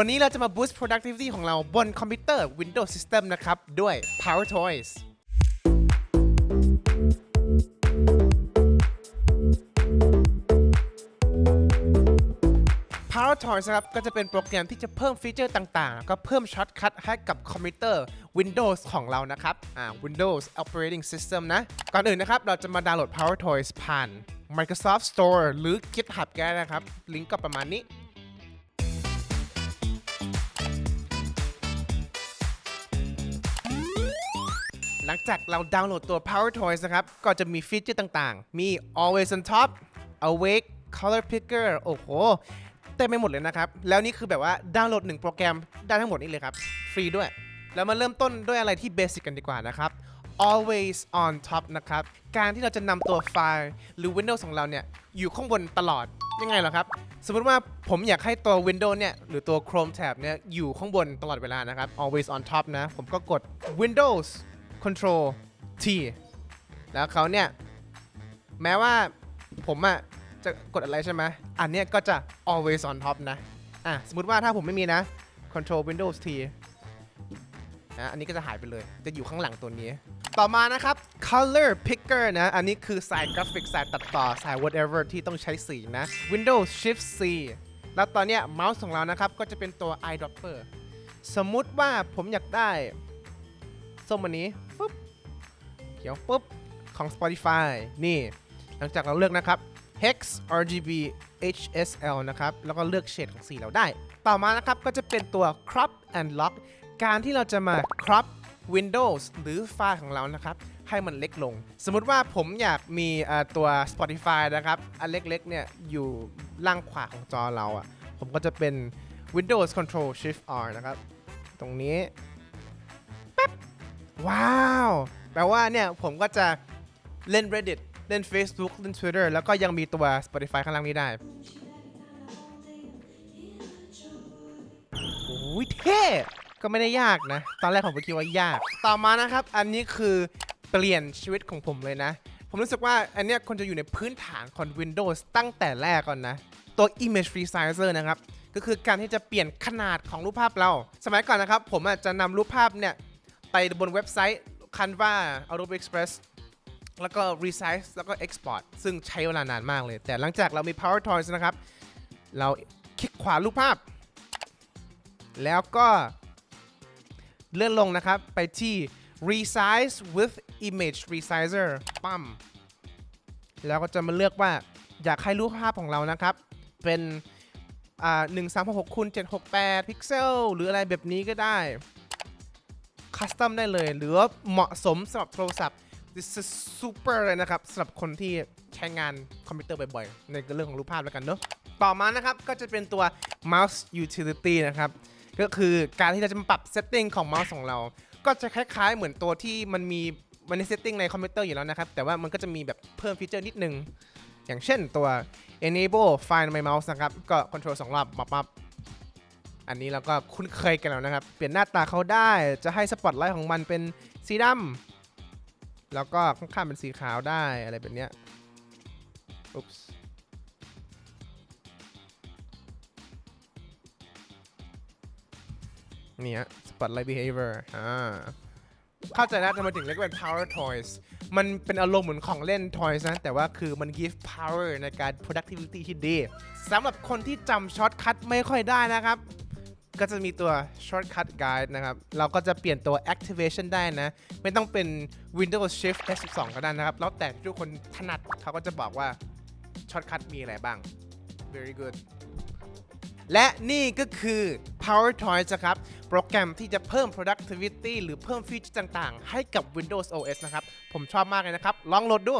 วันนี้เราจะมา boost productivity ของเราบนคอมพิวเตอร์ Windows System นะครับ ด้วย Power Toys Power Toys นะครับก็จะเป็นโปรแกรมที่จะเพิ่มฟีเจอร์ต่างๆ ก็เพิ่มช็อตคัทให้กับคอมพิวเตอร์ Windows ของเรานะครับอ่า Windows Operating System นะ ก่อนอื่นนะครับ เราจะมาดาวน์โหลด Power Toys ผ่าน Microsoft Store หรือ GitHub ก็ได้นะครับ ลิงก์ก็ประมาณนี้ หลังจากเราดาวน์โหลดตัว Power Toys นะครับ ก็จะมีฟีเจอร์ต่างๆ มี Always on Top Awake Color Picker โอ้โห เต็มไปหมดเลยนะครับ แล้วนี่คือแบบว่าดาวน์โหลดหนึ่งโปรแกรมได้ทั้งหมดนี้เลยครับ ฟรีด้วย แล้วมาเริ่มต้นด้วยอะไรที่เบสิกกันดีกว่านะครับ always on top นะครับ การที่เราจะนำตัวไฟล์หรือ Windows ของเราเนี่ย อยู่ข้างบนตลอด ยังไงเหรอครับ สมมติว่าผมอยากให้ตัว Windows เนี่ย หรือตัว Chrome tab เนี่ย อยู่ข้างบนตลอดเวลานะครับ always on top นะ ผมก็กด Windows Control T แล้วเขาเนี่ย แม้ว่าผมอะจะกดอะไรใช่ไหมอันเนี้ยก็จะ always on top นะ อะ สมมติว่าถ้าผมไม่มีนะ control windows t นะอันนี้ก็จะหายไปเลย จะอยู่ข้างหลังตัวนี้ ต่อมานะครับ color picker นะ อันนี้คือสายกราฟิกสายตัดต่อสาย whatever ที่ต้องใช้สีนะ windows shift c แล้วตอนเนี้ยเมาส์ของเรานะครับ ก็จะเป็นตัว eyedropper สมมุติว่าผมอยากได้ ส้มอันนี้ปุ๊บเขียวปุ๊บของ Spotify นี่ หลังจากเราเลือกนะครับ hex RGB HSL นะครับ แล้วก็เลือกเฉดของสีเราได้ ต่อมานะครับก็จะเป็นตัว crop and lock การที่เราจะมา crop Windows หรือไฟล์ของเรานะครับ ให้มันเล็กลง สมมุติว่าผมอยากมีตัว Spotify นะครับ อันเล็กๆเนี่ยอยู่ล่างขวาของจอเราอะ่ะ ผมก็จะเป็น Windows Control Shift R นะครับ ตรงนี้ ว้าวแปลว่าเนี่ยผมก็จะเล่น Reddit เล่น Facebook เล่น Twitter แล้วก็ยังมีตัว Spotify ข้างล่างนี้ได้โอ้ยเท่ก็ไม่ได้ยากนะ ตอนแรกผมก็คิดว่ายาก ต่อมานะครับ อันนี้คือเปลี่ยนชีวิตของผมเลยนะ ผมรู้สึกว่าอันเนี้ยควรจะอยู่ในพื้นฐานของ Windows ตั้งแต่แรกก่อนนะ ตัว Image Resizer นะครับ ก็คือการที่จะเปลี่ยนขนาดของรูปภาพเรา สมัยก่อนนะครับ ผมอาจจะนำรูปภาพเนี่ย ไปบนเว็บไซต์ Canva Adobe Express แล้วก็ resize แล้วก็ export ซึ่งใช้เวลานานมากเลย แต่หลังจากเรามี Power Toys นะครับ เราคลิกขวารูปภาพ แล้วก็เลื่อนลงนะครับ ไปที่ resize with image resizer ปั๊มแล้วก็จะมาเลือกว่าอยากให้รูปภาพของเรานะครับ เป็นอ่า1366คูณ768พิกเซล หรืออะไรแบบนี้ก็ได้ คัสตอมได้เลยหรือเหมาะสมสำหรับโทรศัพท์ this is super เลยนะครับสำหรับคนที่ใช้งานคอมพิวเตอร์บ่อยๆ ในเรื่องของรูปภาพแล้วกันเนอะต่อมานะครับ ก็จะเป็นตัว mouse utility นะครับ ก็คือการที่เราจะมาปรับ setting ของเมาส์ของเรา ก็จะคล้ายๆ เหมือนตัวที่มันมีมันใน setting ในคอมพิวเตอร์อยู่แล้วนะครับ แต่ว่ามันก็จะมีแบบเพิ่มฟีเจอร์นิดนึง อย่างเช่นตัว enable find my mouse นะครับ ก็ control สองรอบมาปับ อันนี้เราก็คุ้นเคยกันแล้วนะครับ เปลี่ยนหน้าตาเขาได้จะให้สปอตไลท์ของมันเป็นสีดำแล้วก็ข้างๆเป็นสีขาวได้อะไรแบบเนี้ยอุ๊ปส์เนี่ย spotlight behavior อ่าเข้าใจแล้วทำไมถึงเรียกว่าเป็น power toys มันเป็นอารมณ์เหมือนของเล่น toys นะ แต่ว่าคือมัน give power ในการ productivity ที่ดีสำหรับคนที่จำช็อตคัทไม่ค่อยได้นะครับ ก็จะมีตัว shortcut guide นะครับ เราก็จะเปลี่ยนตัว activation ได้นะ ไม่ต้องเป็น Windows Shift F12 ก็ได้นะครับ แล้วแต่ทุกคนถนัดเขาก็จะบอกว่า shortcut มีอะไรบ้าง very good และนี่ก็คือ Power Toys ครับ โปรแกรมที่จะเพิ่ม productivity หรือเพิ่มฟีเจอร์ต่างๆ ให้กับ Windows OS นะครับ ผมชอบมากเลยนะครับ ลองโหลดดู